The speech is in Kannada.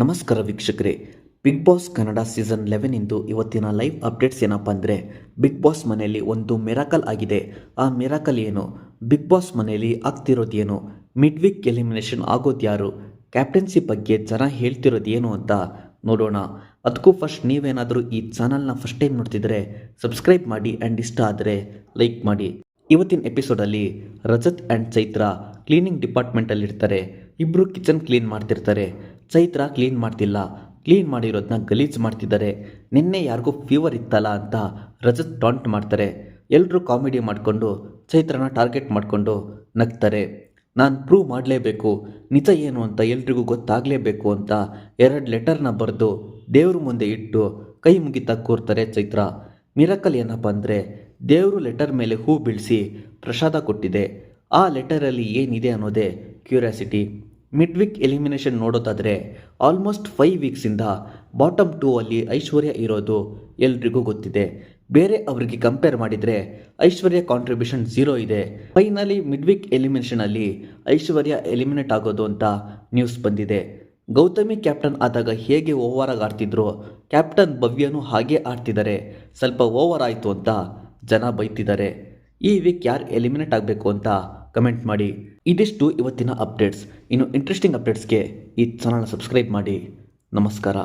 ನಮಸ್ಕಾರ ವೀಕ್ಷಕರೇ. Bigg Boss Kannada season eleven ಇಂದು ಇವತ್ತಿನ ಲೈವ್ ಅಪ್ಡೇಟ್ಸ್ ಏನಪ್ಪ ಅಂದರೆ ಬಿಗ್ ಬಾಸ್ ಮನೆಯಲ್ಲಿ ಒಂದು ಮಿರಾಕಲ್ ಆಗಿದೆ. ಆ ಮಿರಾಕಲ್ ಏನು? ಬಿಗ್ ಬಾಸ್ ಮನೆಯಲ್ಲಿ ಆಗ್ತಿರೋದೇನು ಮಿಡ್ ವೀಕ್ ಎಲಿಮಿನೇಷನ್ ಆಗೋದು ಯಾರು? ಕ್ಯಾಪ್ಟನ್ಸಿ ಬಗ್ಗೆ ಜನ ಹೇಳ್ತಿರೋದು ಏನು ಅಂತ ನೋಡೋಣ. ಅದಕ್ಕೂ ಫಸ್ಟ್ ನೀವೇನಾದರೂ ಈ ಚಾನಲ್ನ ಫಸ್ಟ್ ಟೈಮ್ ನೋಡ್ತಿದ್ರೆ ಸಬ್ಸ್ಕ್ರೈಬ್ ಮಾಡಿ ಆ್ಯಂಡ್ ಇಷ್ಟ ಆದರೆ ಲೈಕ್ ಮಾಡಿ. ಇವತ್ತಿನ ಎಪಿಸೋಡಲ್ಲಿ ರಜತ್ ಆ್ಯಂಡ್ ಚೈತ್ರ ಕ್ಲೀನಿಂಗ್ ಡಿಪಾರ್ಟ್ಮೆಂಟಲ್ಲಿರ್ತಾರೆ ಇಬ್ಬರು ಕಿಚನ್ ಕ್ಲೀನ್ ಮಾಡ್ತಿರ್ತಾರೆ. ಚೈತ್ರ ಕ್ಲೀನ್ ಮಾಡ್ತಿಲ್ಲ. ಕ್ಲೀನ್ ಮಾಡಿರೋದನ್ನ ಗಲೀಜು ಮಾಡ್ತಿದ್ದಾರೆ. ನಿನ್ನೆ ಯಾರಿಗೂ ಫೀವರ್ ಇತ್ತಲ್ಲ ಅಂತ ರಜತ್ ಟಾಂಟ್ ಮಾಡ್ತಾರೆ. ಎಲ್ಲರೂ ಕಾಮಿಡಿ ಮಾಡಿಕೊಂಡು ಚೈತ್ರನ ಟಾರ್ಗೆಟ್ ಮಾಡಿಕೊಂಡು ನಗ್ತಾರೆ. ನಾನು ಪ್ರೂವ್ ಮಾಡಲೇಬೇಕು. ನಿಜ ಏನು ಅಂತ ಎಲ್ರಿಗೂ ಗೊತ್ತಾಗಲೇಬೇಕು ಅಂತ ಎರಡು ಲೆಟರ್ನ ಬರೆದು ದೇವ್ರ ಮುಂದೆ ಇಟ್ಟು ಕೈ ಮುಗಿತಾ ಕೂರ್ತಾರೆ ಚೈತ್ರ. ಮಿರಕಲ್ ಏನಪ್ಪ ಅಂದರೆ ದೇವರು ಲೆಟರ್ ಮೇಲೆ ಹೂ ಬೀಳಿಸಿ ಪ್ರಸಾದ ಕೊಟ್ಟಿದೆ. ಆ ಲೆಟರಲ್ಲಿ ಏನಿದೆ ಅನ್ನೋದೇ ಕ್ಯೂರಿಯಾಸಿಟಿ ಮಿಡ್ ವೀಕ್ ಎಲಿಮಿನೇಷನ್ ನೋಡೋದಾದರೆ ಆಲ್ಮೋಸ್ಟ್ ಫೈವ್ ವೀಕ್ಸಿಂದ ಬಾಟಮ್ ಟೂ ಅಲ್ಲಿ ಐಶ್ವರ್ಯ ಇರೋದು ಎಲ್ರಿಗೂ ಗೊತ್ತಿದೆ. ಬೇರೆ ಅವರಿಗೆ ಕಂಪೇರ್ ಮಾಡಿದರೆ ಐಶ್ವರ್ಯ ಕಾಂಟ್ರಿಬ್ಯೂಷನ್ ಝೀರೋ ಇದೆ. ಫೈನಲಿ ಮಿಡ್ ವೀಕ್ ಎಲಿಮಿನೇಷನಲ್ಲಿ ಐಶ್ವರ್ಯ ಎಲಿಮಿನೇಟ್ ಆಗೋದು ಅಂತ ನ್ಯೂಸ್ ಬಂದಿದೆ. ಗೌತಮಿ ಕ್ಯಾಪ್ಟನ್ ಆದಾಗ ಹೇಗೆ ಓವರ್ ಆಗಿ ಆಡ್ತಿದ್ರು ಕ್ಯಾಪ್ಟನ್ ಭವ್ಯನೂ ಹಾಗೆ ಆಡ್ತಿದ್ದಾರೆ. ಸ್ವಲ್ಪ ಓವರ್ ಆಯಿತು ಅಂತ ಜನ ಬೈತಿದ್ದಾರೆ. ಈ ವೀಕ್ ಯಾರು ಎಲಿಮಿನೇಟ್ ಆಗಬೇಕು ಅಂತ ಕಮೆಂಟ್ ಮಾಡಿ. ಇದಿಷ್ಟು ಇವತ್ತಿನ ಅಪ್ಡೇಟ್ಸ್. ಇನ್ನು ಇಂಟ್ರೆಸ್ಟಿಂಗ್ ಅಪ್ಡೇಟ್ಸ್ಗೆ ಈ ಚಾನಲ್ನ ಸಬ್ಸ್ಕ್ರೈಬ್ ಮಾಡಿ. ನಮಸ್ಕಾರ.